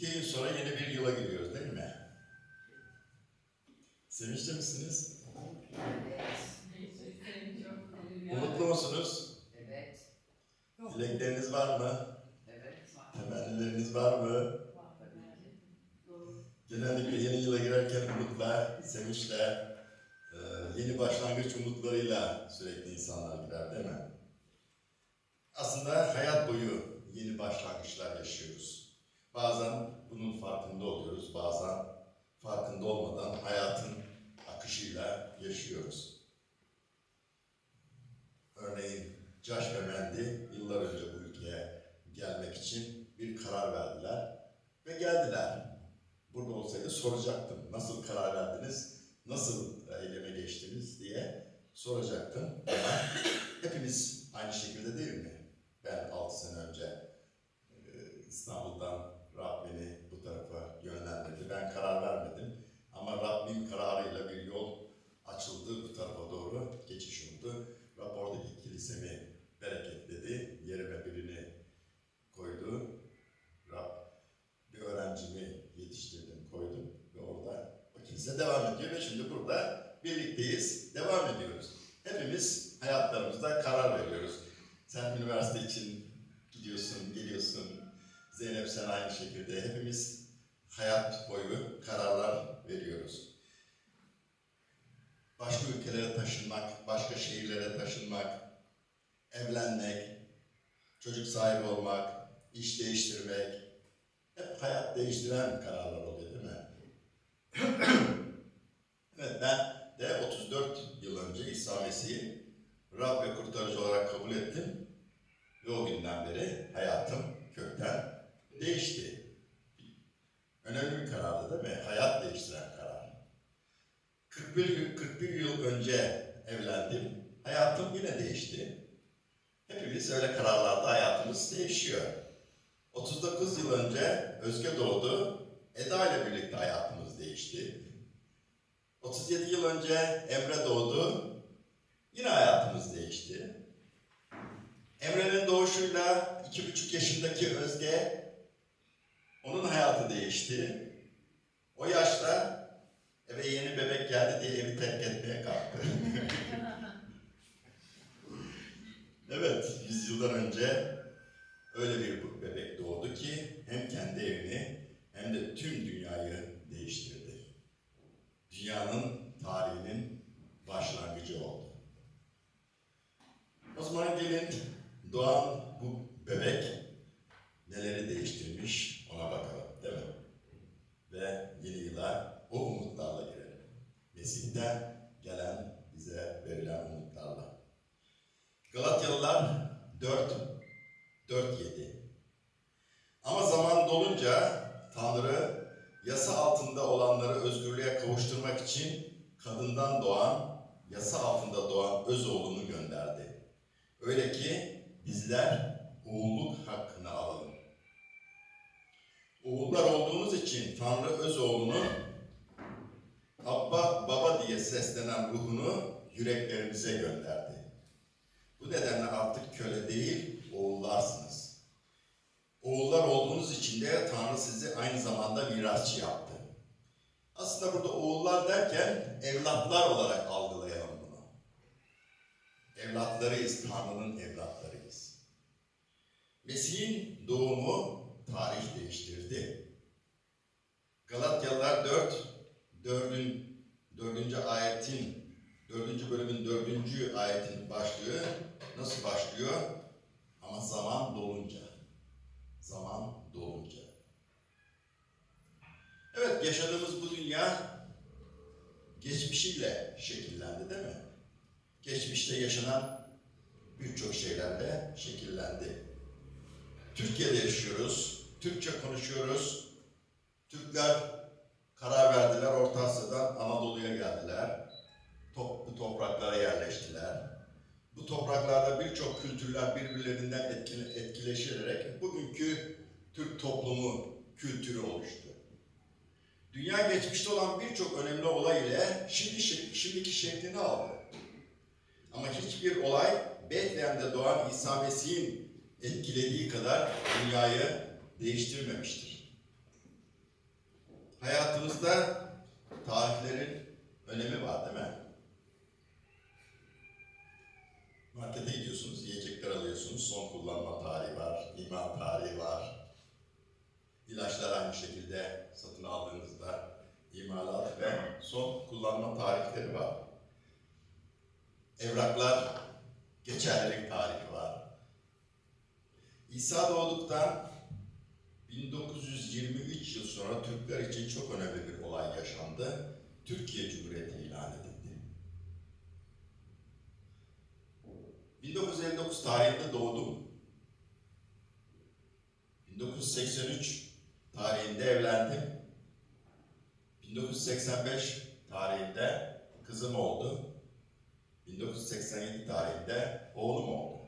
İki gün sonra yeni bir yıla giriyoruz değil mi? Sevinçli misiniz? Umutlu musunuz? Evet. Dilekleriniz var mı? Evet. Temennileriniz var mı? Genellikle yeni yıla girerken umutla, sevinçle, e, yeni başlangıç umutlarıyla sürekli insanlar girer değil mi? Aslında hayat boyu yeni başlangıçlar yaşıyoruz. Bazen bunun farkında oluyoruz, bazen farkında olmadan hayatın akışıyla yaşıyoruz. Örneğin Josh ve Mandy yıllar önce bu ülkeye gelmek için bir karar verdiler ve geldiler. Burada olsaydı soracaktım. Nasıl karar verdiniz? Nasıl eyleme geçtiniz diye soracaktım. Ama hepimiz aynı şekilde değil mi? Ben 6 sene önce e, İstanbul'dan Rab beni bu tarafa yönlendirdi. Ben karar vermedim. Ama Rabbin kararıyla bir yol açıldı bu tarafa doğru geçiş oldu. Rab oradaki kilisemi bereketledi. Yerime birini koydu. Rab bir öğrencimi yetiştirdim, koydum ve orada o kilise devam ediyor ve şimdi burada birlikteyiz, devam ediyoruz. Hepimiz hayatlarımızda karar veriyoruz. Sen üniversite için gidiyorsun, geliyorsun. Sen aynı şekilde. Hepimiz hayat boyu kararlar veriyoruz. Başka ülkelere taşınmak, başka şehirlere taşınmak, evlenmek, çocuk sahibi olmak, iş değiştirmek, hep hayat değiştiren kararlar oluyor değil mi? evet ben de 34 yıl önce İsa Mesih'i Rab ve kurtarıcı olarak kabul ettim. Ve o günden beri hayatım kökten değişti. Önemli bir karardı değil mi? Hayat değiştiren karar. 41, yıl- 41 yıl önce evlendim. Hayatım yine değişti. Hepimiz öyle kararlarda hayatımız değişiyor. 39 yıl önce Özge doğdu. Eda ile birlikte hayatımız değişti. 37 yıl önce Emre doğdu. Yine hayatımız değişti. Emre'nin doğuşuyla iki buçuk yaşındaki Özge, onun hayatı değişti. O yaşta eve yeni bebek geldi diye evi terk etmeye kalktı. evet, yüzyıldan önce öyle bir bebek doğdu ki hem kendi evini hem de tüm dünyayı değiştirdi. Dünyanın tarihinin başlangıcı oldu. O zaman gelin doğan bu bebek neleri değiştirmiş ona bakalım değil mi? Ve yeni yıla o umutlarla girelim. Mesih'ten gelen bize verilen umutlarla. Galatyalılar 4 4 7. Ama zaman dolunca Tanrı yasa altında olanları özgürlüğe kavuşturmak için kadından doğan, yasa altında doğan öz oğlunu gönderdi. Öyle ki bizler oğulluk hakkını alalım. Oğullar olduğumuz için Tanrı öz oğlunu Abba baba diye seslenen ruhunu yüreklerimize gönderdi. Bu nedenle artık köle değil, oğullarsınız. Oğullar olduğunuz için de Tanrı sizi aynı zamanda mirasçı yaptı. Aslında burada oğullar derken evlatlar olarak algılayalım bunu. Evlatlarıyız, Tanrı'nın evlatlarıyız. Mesih'in doğumu tarih değiştirdi. Galatyalılar 4, 4. 4. ayetin 4. bölümün 4. ayetin başlığı nasıl başlıyor? Ama zaman dolunca. Zaman dolunca. Evet, yaşadığımız bu dünya geçmişiyle şekillendi değil mi? Geçmişte yaşanan birçok şeylerle şekillendi. Türkiye'de yaşıyoruz, Türkçe konuşuyoruz. Türkler karar verdiler, Orta Asya'dan Anadolu'ya geldiler. Top, bu topraklara yerleştiler. Bu topraklarda birçok kültürler birbirlerinden etkile, etkileşerek bugünkü Türk toplumu kültürü oluştu. Dünya geçmişte olan birçok önemli olay ile şimdi, şimdiki şeklini aldı. Ama hiçbir olay Bethlehem'de doğan İsa Mesih'in etkilediği kadar dünyayı değiştirmemiştir. Hayatımızda tarihlerin önemi var değil mi? Markete gidiyorsunuz, yiyecekler alıyorsunuz, son kullanma tarihi var, iman tarihi var. İlaçlar aynı şekilde satın aldığınızda imalat ve son kullanma tarihleri var. Evraklar, geçerlilik tarihi var. İsa doğduktan 1923 yıl sonra Türkler için çok önemli bir olay yaşandı. Türkiye Cumhuriyeti ilan edildi. 1959 tarihinde doğdum. 1983 tarihinde evlendim. 1985 tarihinde kızım oldu. 1987 tarihinde oğlum oldu.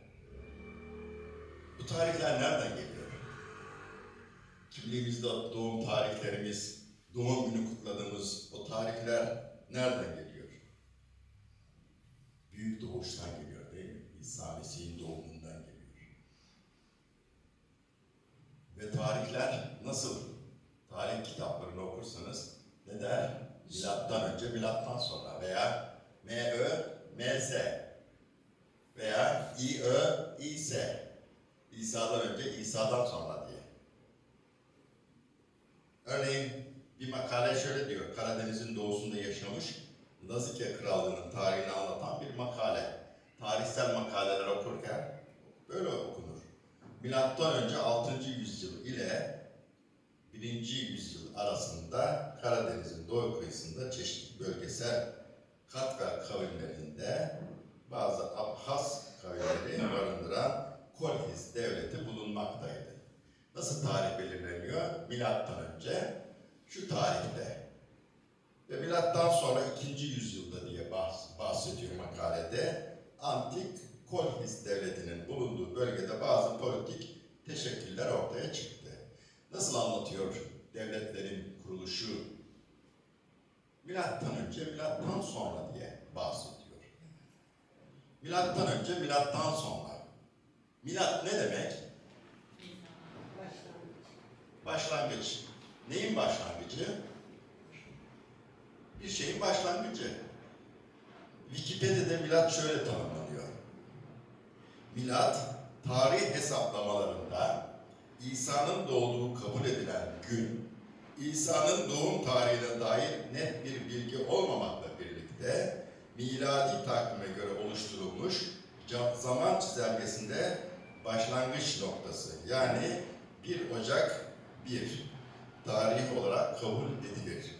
Bu tarihler nereden geliyor? Kimliğimizde doğum tarihlerimiz, doğum günü kutladığımız o tarihler nereden geliyor? Büyük doğuştan geliyor değil mi? İsa Mesih'in doğumundan geliyor. Ve tarihler nasıl? Tarih kitaplarını okursanız ne der? Milattan önce, milattan sonra veya M.Ö. M.S. veya İ.Ö. İ.S. İsa'dan önce, İsa'dan sonra diye. Örneğin bir makale şöyle diyor, Karadeniz'in doğusunda yaşamış Nazike Krallığı'nın tarihini anlatan bir makale. Tarihsel makaleler okurken böyle okunur. Milattan önce 6. yüzyıl ile 1. yüzyıl arasında Karadeniz'in doğu kıyısında çeşitli bölgesel Katkar kavimlerinde bazı Abhaz kavimleri barındıran Kolhiz devleti bulunmaktaydı. Nasıl tarih belirleniyor? Milattan önce şu tarihte ve milattan sonra 2. yüzyılda diye bahs- bahsediyor makalede antik Kolhiz devletinin bulunduğu bölgede bazı politik teşekküller ortaya çıktı. Nasıl anlatıyor devletlerin kuruluşu? Milattan önce, milattan sonra diye bahsediyor. Milattan önce, milattan sonra. Milat ne demek? Başlangıç. Neyin başlangıcı? Bir şeyin başlangıcı. Wikipedia'da milat şöyle tanımlanıyor. Milat, tarih hesaplamalarında İsa'nın doğduğu kabul edilen gün, İsa'nın doğum tarihine dair net bir bilgi olmamakla birlikte miladi takvime göre oluşturulmuş zaman çizelgesinde başlangıç noktası yani 1 Ocak 1 tarih olarak kabul edilir.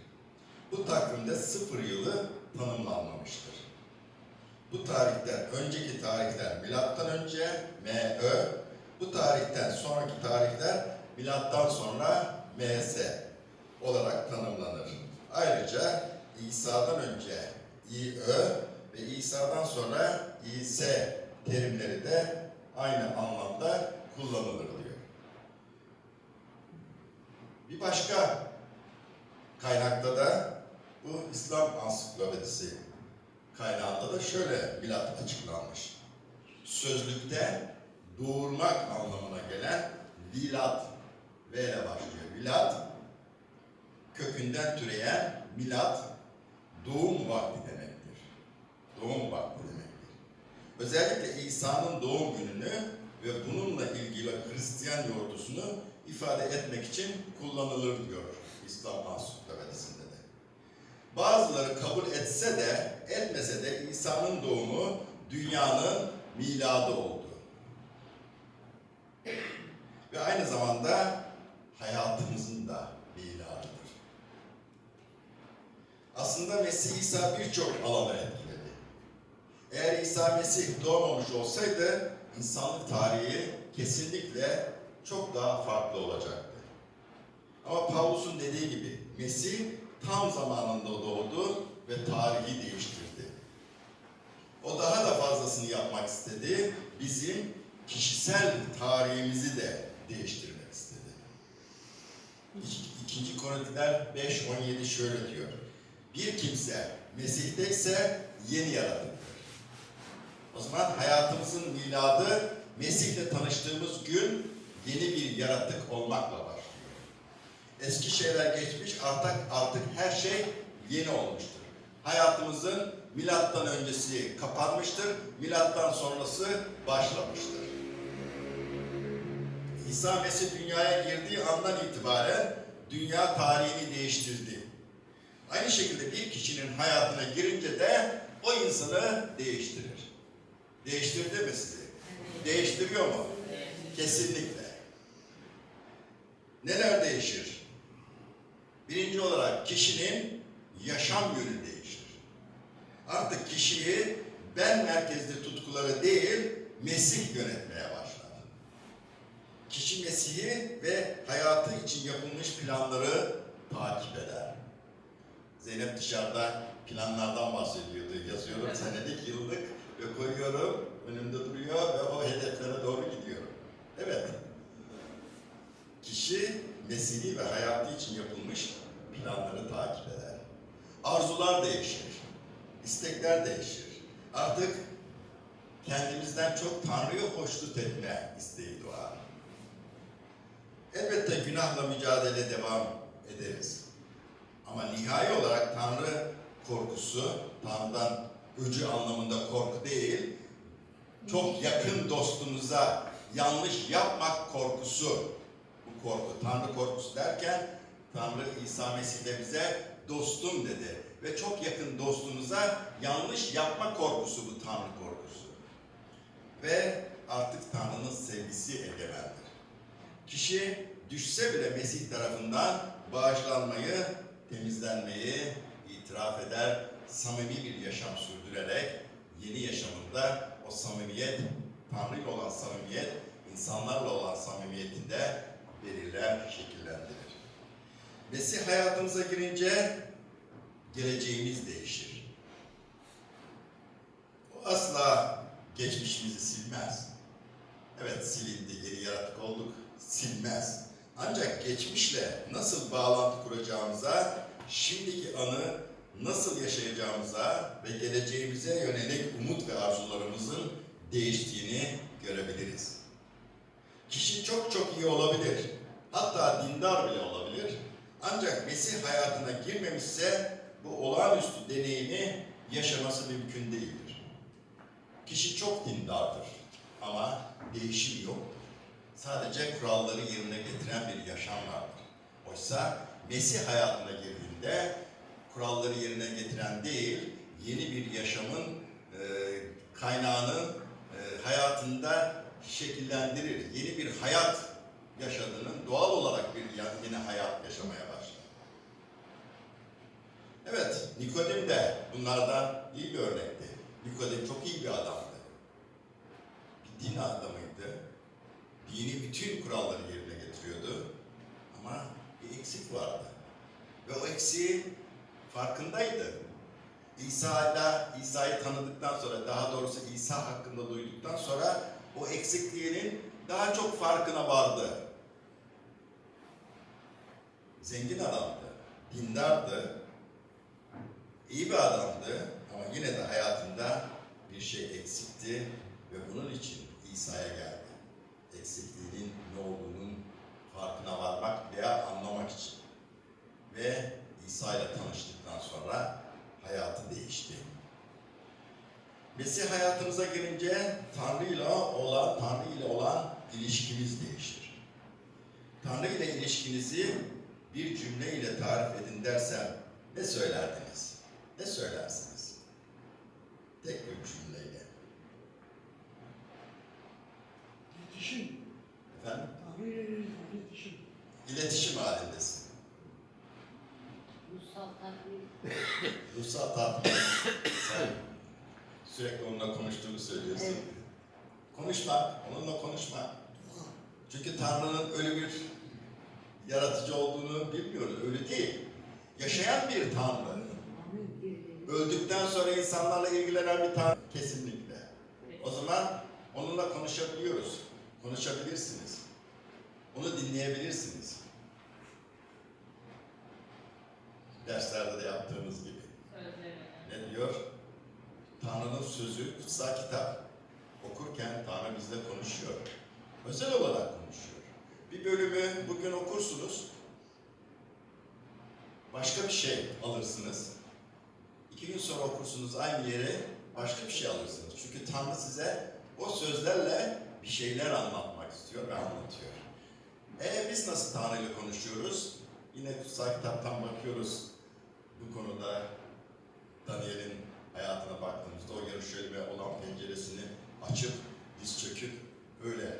Bu takvimde sıfır yılı tanımlanmamıştır. Bu tarihten önceki tarihler milattan önce M.Ö. Bu tarihten sonraki tarihler milattan sonra M.S. olarak tanımlanır. Ayrıca İsa'dan önce İ.Ö. ve İsa'dan sonra İ.S. terimleri de aynı anlamda kullanılır diyor. Bir başka kaynakta da bu İslam ansiklopedisi kaynağında da şöyle milat açıklanmış. Sözlükte doğurmak anlamına gelen vilat V ile başlıyor. Vilat kökünden türeyen milat doğum vakti demektir. Doğum vakti demektir. Özellikle İsa'nın doğum gününü ve bununla ilgili Hristiyan yortusunu ifade etmek için kullanılır diyor İslam ansiklopedisinde de. Bazıları kabul etse de etmese de İsa'nın doğumu dünyanın miladı oldu. Ve aynı zamanda hayatımızın da miladıdır. Aslında Mesih İsa birçok alana etkiledi. Eğer İsa Mesih doğmamış olsaydı insanlık tarihi kesinlikle çok daha farklı olacaktı. Ama Pavlus'un dediği gibi Mesih tam zamanında doğdu ve tarihi değiştirdi. O daha da fazlasını yapmak istedi. Bizim kişisel tarihimizi de değiştirmek istedi. İk- İkinci Korintiler 5.17 şöyle diyor. Bir kimse Mesih'te ise yeni yaratıktır. O zaman hayatımızın miladı Mesih'le tanıştığımız gün yeni bir yaratık olmakla başlıyor. Eski şeyler geçmiş, artık artık her şey yeni olmuştur. Hayatımızın milattan öncesi kapanmıştır, milattan sonrası başlamıştır. İsa Mesih dünyaya girdiği andan itibaren dünya tarihini değiştirdi. Aynı şekilde bir kişinin hayatına girince de o insanı değiştirir. Değiştirdi mi sizi? Değiştiriyor mu? Kesinlikle. Neler değişir? Birinci olarak kişinin yaşam yönü değişir. Artık kişiyi ben merkezli tutkuları değil, Mesih yönetmeye başlar. Kişi Mesih'i ve hayatı için yapılmış planları takip eder. Zeynep dışarıda planlardan bahsediyordu. Yazıyorum senelik, yıllık ve koyuyorum. Önümde duruyor ve o hedeflere doğru gidiyorum. Evet. Kişi Mesih'i ve hayatı için yapılmış planları takip eder. Arzular değişir. istekler değişir. Artık kendimizden çok Tanrı'ya hoşnut etme isteği doğar. Elbette günahla mücadele devam ederiz. Ama nihai olarak Tanrı korkusu, Tanrı'dan öcü anlamında korku değil, çok yakın dostumuza yanlış yapmak korkusu. Bu korku, Tanrı korkusu derken Tanrı İsa Mesih de bize dostum dedi. Ve çok yakın dostumuza yanlış yapma korkusu bu Tanrı korkusu. Ve artık Tanrı'nın sevgisi egemendir. Kişi düşse bile Mesih tarafından bağışlanmayı, temizlenmeyi itiraf eder, samimi bir yaşam sürdürerek yeni yaşamında o samimiyet, Tanrı ile olan samimiyet, insanlarla olan samimiyetinde belirler, şekillendirir. Mesih hayatımıza girince geleceğimiz değişir. O asla geçmişimizi silmez. Evet silindi, yeni yaratık olduk, silmez. Ancak geçmişle nasıl bağlantı kuracağımıza, şimdiki anı nasıl yaşayacağımıza ve geleceğimize yönelik umut ve arzularımızın değiştiğini görebiliriz. Kişi çok çok iyi olabilir, hatta dindar bile olabilir. Ancak Mesih hayatına girmemişse bu olağanüstü deneyimi yaşaması mümkün değildir. Kişi çok dindardır ama değişim yoktur. Sadece kuralları yerine getiren bir yaşam vardır. Oysa Mesih hayatına girdiğinde kuralları yerine getiren değil, yeni bir yaşamın e, kaynağını e, hayatında şekillendirir. Yeni bir hayat yaşadığının doğal olarak bir yeni hayat yaşamaya başlar. Evet, Nikodim de bunlardan iyi bir örnekti. Nikodim çok iyi bir adamdı. Bir din adamıydı. Dini bütün kuralları yerine getiriyordu. Ama bir eksik vardı. Ve o eksiği farkındaydı. İsa'yla İsa'yı tanıdıktan sonra, daha doğrusu İsa hakkında duyduktan sonra o eksikliğinin daha çok farkına vardı. Zengin adamdı, dindardı, iyi bir adamdı ama yine de hayatında bir şey eksikti ve bunun için İsa'ya geldi. Eksikliğinin ne olduğunun farkına varmak veya anlamak için. Ve İsa ile tanıştıktan sonra hayatı değişti. Mesih hayatımıza girince Tanrı ile olan, Tanrı ile olan ilişkimiz değişir. Tanrı ile ilişkinizi bir cümle ile tarif edin dersem ne söylerdiniz? Ne söylersiniz? Tek bir cümleyle. İletişim. Efendim? İle iletişim. İletişim halindesin. Ruhsal tatmin. Ruhsal tatmin. Sen sürekli onunla konuştuğunu söylüyorsun. Evet. Konuşma, onunla konuşma. Çünkü Tanrı'nın ölü bir yaratıcı olduğunu bilmiyoruz. Ölü değil. Yaşayan bir Tanrı. Öldükten sonra insanlarla ilgilenen bir Tanrı. Kesinlikle. O zaman onunla konuşabiliyoruz. Konuşabilirsiniz. Onu dinleyebilirsiniz. Derslerde de yaptığımız gibi. Ne diyor? Tanrı'nın sözü kutsal kitap. Okurken Tanrı bizle konuşuyor. Özel olarak konuşuyor. Bir bölümü bugün okursunuz. başka bir şey alırsınız. İki gün sonra okursunuz aynı yere başka bir şey alırsınız. Çünkü Tanrı size o sözlerle bir şeyler anlatmak istiyor ve anlatıyor. E biz nasıl Tanrı ile konuşuyoruz? Yine kutsal kitaptan bakıyoruz bu konuda Daniel'in hayatına baktığımızda o Yarışölme olan penceresini açıp diz çöküp öyle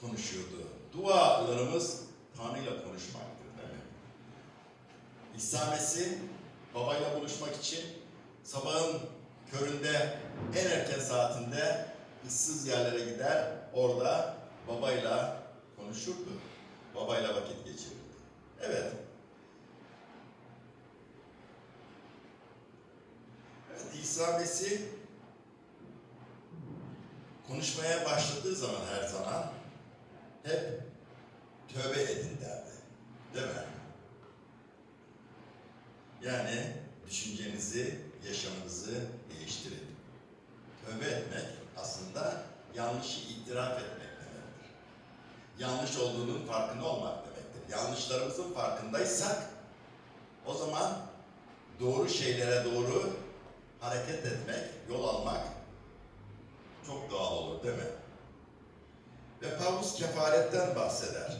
konuşuyordu. Dualarımız Tanrı ile konuşmaktır mi? İsa Mesih babayla buluşmak için sabahın köründe en erken saatinde ıssız yerlere gider orada babayla konuşurdu. Babayla vakit geçirirdi. Evet. Evet, İsa Mesih konuşmaya başladığı zaman her zaman hep tövbe edin derdi. Değil mi? Yani düşüncenizi, yaşamınızı değiştirin. Tövbe etmek aslında yanlışı itiraf etmek demektir. Yanlış olduğunun farkında olmak demektir. Yanlışlarımızın farkındaysak o zaman doğru şeylere doğru hareket etmek, yol almak çok doğal olur değil mi? Ve Pavlus kefaretten bahseder.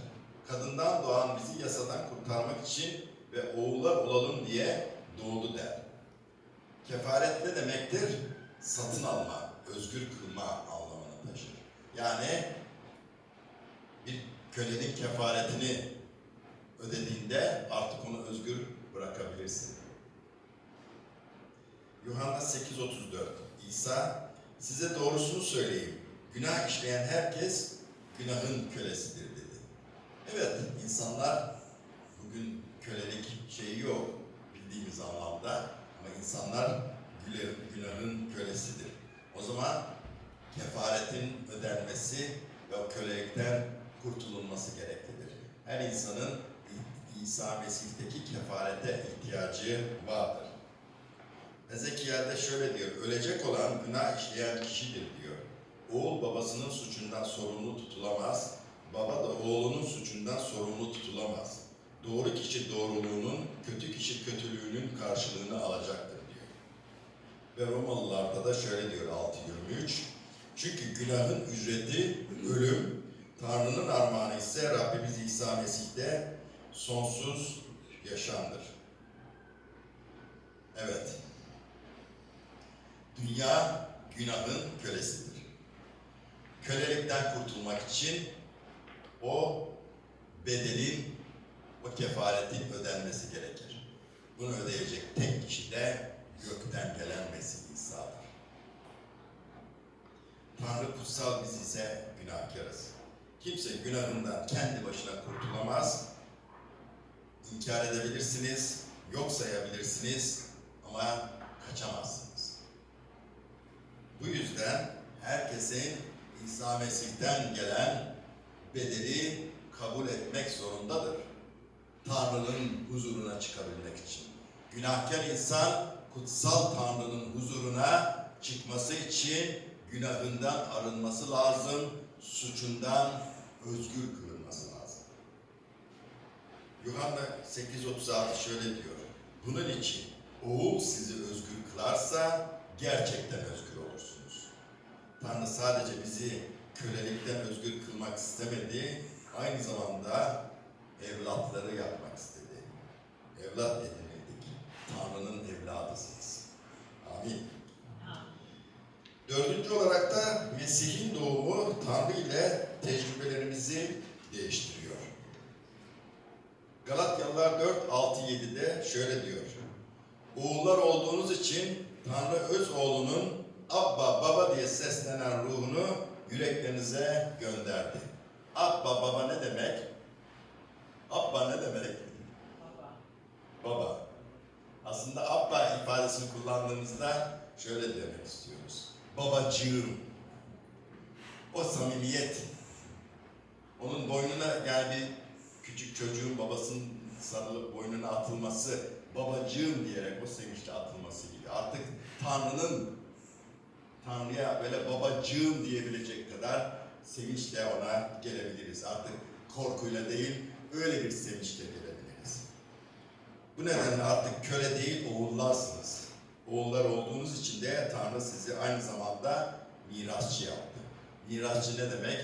Kadından doğan bizi yasadan kurtarmak için ve oğullar olalım diye doğdu der. Kefaret ne demektir? Satın alma, özgür kılma anlamını taşır. Yani bir kölenin kefaretini ödediğinde artık onu özgür bırakabilirsin. Yuhanna 8.34 İsa size doğrusunu söyleyeyim. Günah işleyen herkes günahın kölesidir dedi. Evet insanlar bugün kölelik şeyi yok bildiğimiz anlamda ama insanlar güle-. O zaman kefaretin ödenmesi ve kölelikten kurtulunması gereklidir. Her insanın İsa Mesih'teki kefarete ihtiyacı vardır. Ezekiel'de şöyle diyor, ölecek olan günah işleyen kişidir diyor. Oğul babasının suçundan sorumlu tutulamaz, baba da oğlunun suçundan sorumlu tutulamaz. Doğru kişi doğruluğunun, kötü kişi kötülüğünün karşılığını alacaktır. Ve Romalılarda da şöyle diyor 6.23, çünkü günahın ücreti ölüm, Tanrı'nın armağanı ise Rabbimiz İsa Mesih'te sonsuz yaşamdır. Evet, Dünya günahın kölesidir. Kölelikten kurtulmak için o bedelin, o kefaretin ödenmesi gerekir. Bunu ödeyecek tek kişi de gökten gelen Mesih İsa'dır. Tanrı kutsal biz ise günahkarız. Kimse günahından kendi başına kurtulamaz. İnkar edebilirsiniz, yok sayabilirsiniz ama kaçamazsınız. Bu yüzden herkesin İsa Mesih'ten gelen bedeli kabul etmek zorundadır. Tanrı'nın huzuruna çıkabilmek için. Günahkar insan kutsal Tanrı'nın huzuruna çıkması için günahından arınması lazım, suçundan özgür kılınması lazım. Yuhanna 8.36 şöyle diyor. Bunun için oğul sizi özgür kılarsa gerçekten özgür olursunuz. Tanrı sadece bizi kölelikten özgür kılmak istemedi, aynı zamanda evlatları yapmak istedi. Evlat edinildik. Tanrı'nın evladısınız. Amin. Dördüncü olarak da Mesih'in doğumu Tanrı ile tecrübelerimizi değiştiriyor. Galatyalılar 4, 6, 7'de şöyle diyor. Oğullar olduğunuz için Tanrı öz oğlunun Abba baba diye seslenen ruhunu yüreklerinize gönderdi. Abba baba ne demek? Abba ne demek? Baba. Aslında Abba ifadesini kullandığımızda şöyle demek istiyoruz. Babacığım. O samimiyet. Onun boynuna yani bir küçük çocuğun babasının sarılıp boynuna atılması, babacığım diyerek o sevinçle atılması gibi. Artık Tanrı'nın Tanrı'ya böyle babacığım diyebilecek kadar sevinçle ona gelebiliriz. Artık korkuyla değil, öyle bir sevinçle gelebiliriz. Bu nedenle artık köle değil oğullarsınız. Oğullar olduğunuz için de Tanrı sizi aynı zamanda mirasçı yaptı. Mirasçı ne demek?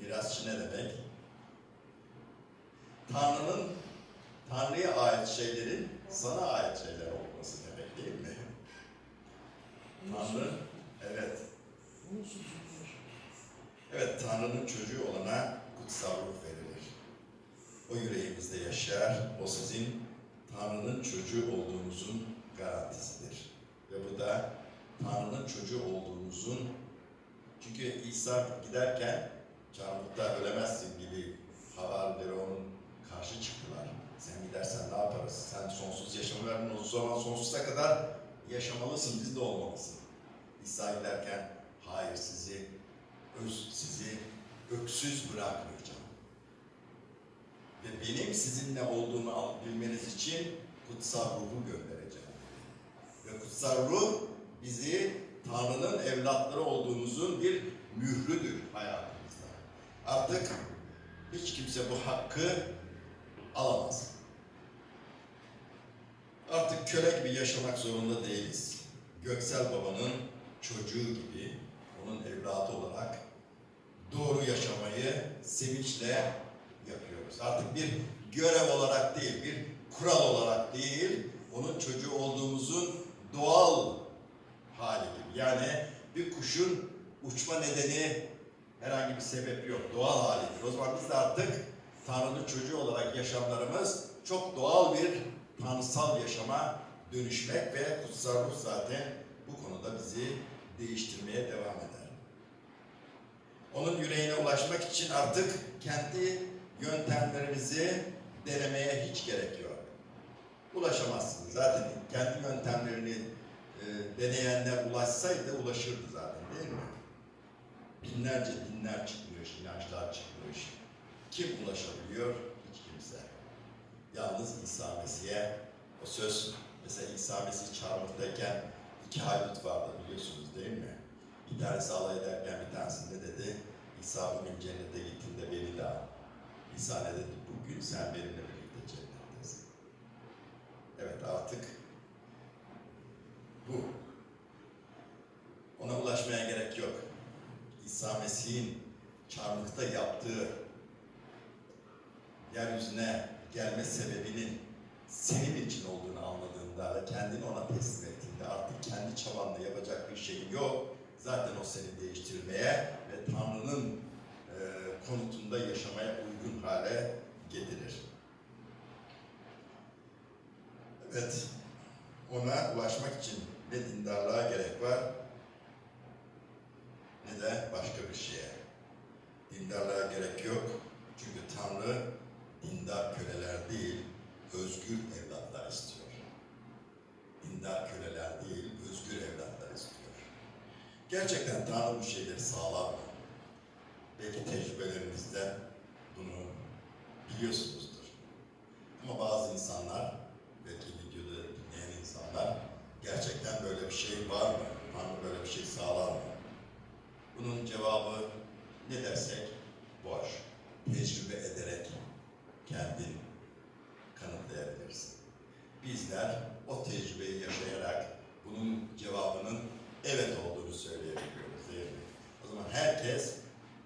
Mirasçı ne demek? Tanrı'nın Tanrı'ya ait şeylerin sana ait şeyler olması demek değil mi? Tanrı, evet. Evet, Tanrı'nın çocuğu olana kutsal ruh verilir. O yüreğimizde yaşar, o sizin Tanrı'nın çocuğu olduğunuzun garantisidir. Ve bu da Tanrı'nın çocuğu olduğunuzun, çünkü İsa giderken çarmıhta ölemezsin gibi haberleri onun karşı çıktılar. Sen gidersen ne yaparız? Sen sonsuz yaşamı verdin, o zaman sonsuza kadar yaşamalısın, biz de olmalısın. İsa giderken, hayır sizi öz sizi öksüz bırakmayacağım. Ve benim sizinle olduğunu al- bilmeniz için kutsal ruhu göndereceğim. Ve kutsal ruh bizi Tanrı'nın evlatları olduğumuzun bir mührüdür hayatımızda. Artık hiç kimse bu hakkı alamaz. Artık köle gibi yaşamak zorunda değiliz. Göksel babanın çocuğu gibi, onun evladı olarak doğru yaşamayı sevinçle yapıyoruz. Artık bir görev olarak değil, bir kural olarak değil, onun çocuğu olduğumuzun doğal hali gibi. Yani bir kuşun uçma nedeni herhangi bir sebep yok, doğal halidir. O zaman biz de artık Tanrı'nın çocuğu olarak yaşamlarımız çok doğal bir tanrısal yaşama dönüşmek ve kutsal ruh zaten bu konuda bizi değiştirmeye devam eder. Onun yüreğine ulaşmak için artık kendi yöntemlerimizi denemeye hiç gerek yok. Ulaşamazsınız. Zaten kendi yöntemlerini e, deneyenler ulaşsaydı ulaşırdı zaten değil mi? Binlerce dinler çıkmış, inançlar çıkmış. Kim ulaşabiliyor? Hiç kimse. Yalnız İsa Mesih'e o söz, mesela İsa Mesih çarmıhtayken iki haydut vardı biliyorsunuz değil mi? Bir tanesi alay ederken bir tanesinde dedi, İsa bugün cennete al. Dedi? Bugün sen benimle birlikte cennettesin. Evet artık bu. Ona ulaşmaya gerek yok. İsa Mesih'in çarmıhta yaptığı yeryüzüne gelme sebebinin senin için olduğunu anladığında ve kendini ona teslim ettiğinde artık kendi çabanla yapacak bir şeyin yok. Zaten o seni değiştirmeye ve Tanrı'nın e, konutunda yaşamaya uygun hale getirir. Evet, ona ulaşmak için ne dindarlığa gerek var ne de başka bir şeye. Dindarlığa gerek yok. Çünkü Tanrı dindar köleler değil, özgür evlatlar istiyor. Dindar köleler değil, özgür evlatlar istiyor. Gerçekten Tanrı bu şeyleri sağlar mı? Belki tecrübelerinizden bunu biliyorsunuzdur. Ama bazı insanlar, belki videoda dinleyen insanlar, gerçekten böyle bir şey var mı? Tanrı böyle bir şey sağlar mı? Bunun cevabı ne dersek boş. Tecrübe ederek kendin kanıtlayabilirsin. Bizler o tecrübeyi yaşayarak bunun cevabının evet olduğunu söyleyebiliyoruz değil mi? O zaman herkes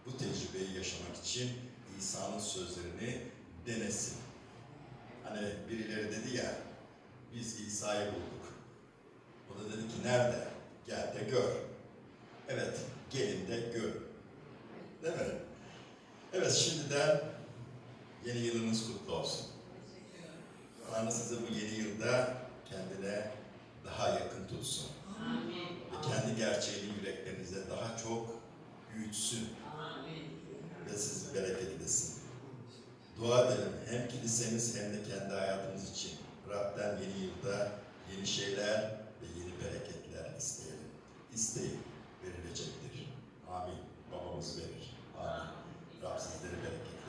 bu tecrübeyi yaşamak için İsa'nın sözlerini denesin. Hani birileri dedi ya, biz İsa'yı bulduk. O da dedi ki nerede? Gel de gör. Evet, gelin de gör. Değil mi? Evet, şimdiden yeni yılınız kutlu olsun. Tanrı sizi bu yeni yılda kendine daha yakın tutsun. Ve kendi gerçeğini yüreklerinize daha çok büyütsün ve sizi bereketlesin. Dua edelim hem kilisemiz hem de kendi hayatımız için. Rab'den yeni yılda yeni şeyler ve yeni bereketler isteyelim. İsteyin, verilecektir. Amin. Babamız verir. Amin. Rab sizleri bereketlesin.